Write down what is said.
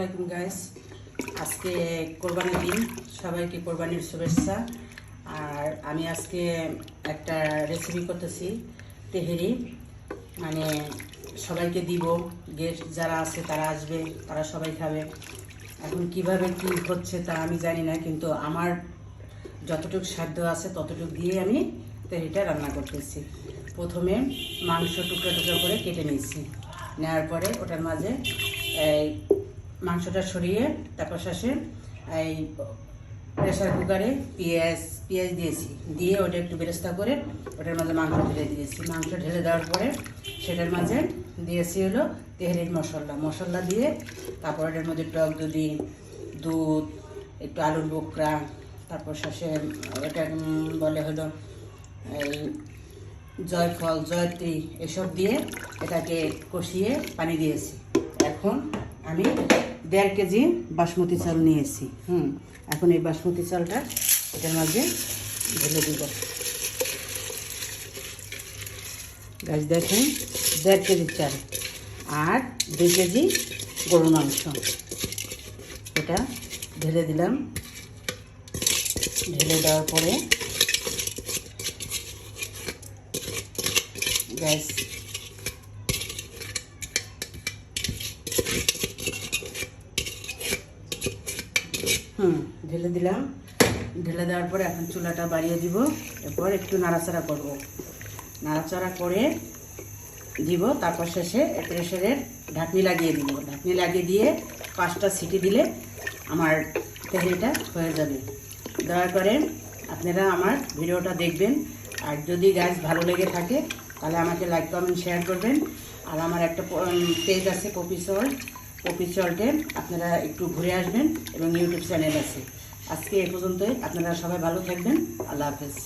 আসসালামাইকুম গাইস আজকে কোরবানির দিন। সবাইকে কোরবানির শুভেচ্ছা। আর আমি আজকে একটা রেসিপি করতেছি, তেহেরি। মানে সবাইকে দিব। গেস্ট যারা আছে, তারা আসবে, তারা সবাই খাবে। এখন কীভাবে কি হচ্ছে তা আমি জানি না, কিন্তু আমার যতটুকু সাধ্য আছে, ততটুকু দিয়ে আমি তেহরিটা রান্না করতেছি। প্রথমে মাংস টুকরো টুকরো করে কেটে নিয়েছি। নেওয়ার পরে ওটার মাঝে মাংসটা সরিয়ে তারপর শেষে এই প্রেশার কুকারে পেঁয়াজ পেঁয়াজ দিয়েছি। দিয়ে ওটা একটু বেরেস্তা করে ওটার মাঝে মাংস ঢেলে দিয়েছি। মাংস ঢেলে দেওয়ার পরে সেটার মাঝে দিয়েছি হলো তেহরির মশলা। মশলা দিয়ে তারপর ওটার মধ্যে টক দুধি দুধ, একটু আলুর বোকরা, তারপর শেষে ওটা বলে হলো এই জয়ফল, জয়ত্রী এসব দিয়ে এটাকে কষিয়ে পানি দিয়েছি। এখন আমি দেড় কেজি বাসমতি চাল নিয়েছি। হুম, এখন এই বাসমতি চালটা এটার মাঝে ঢেলে দিব। গাছ দেখেন, দেড় কেজি চাল আর দুই কেজি গরুর মাংস। এটা ঢেলে দিলাম। ঢেলে দেওয়ার পরে গ্যাস হুম, ঢেলে দিলাম। ঢেলে দেওয়ার পরে এখন চুলাটা বাড়িয়ে দিব। এরপর একটু নাড়াচাড়া করব। নাড়াচাড়া করে দিব, তারপর শেষে প্রেশারের ঢাকনি লাগিয়ে দিব। ঢাকনি লাগিয়ে দিয়ে পাঁচটা সিটি দিলে আমার তেহরিটা হয়ে যাবে। দয়া করে আপনারা আমার ভিডিওটা দেখবেন। আর যদি গাছ ভালো লেগে থাকে, তাহলে আমাকে লাইক কমেন্ট শেয়ার করবেন। আর আমার একটা পেজ আছে পপি সল্ট পপি চলটে আপনারা একটু ঘুরে আসবেন এবং ইউটিউব চ্যানেল আছে। আজকে এ পর্যন্তই। আপনারা সবাই ভালো থাকবেন। আল্লাহ হাফেজ।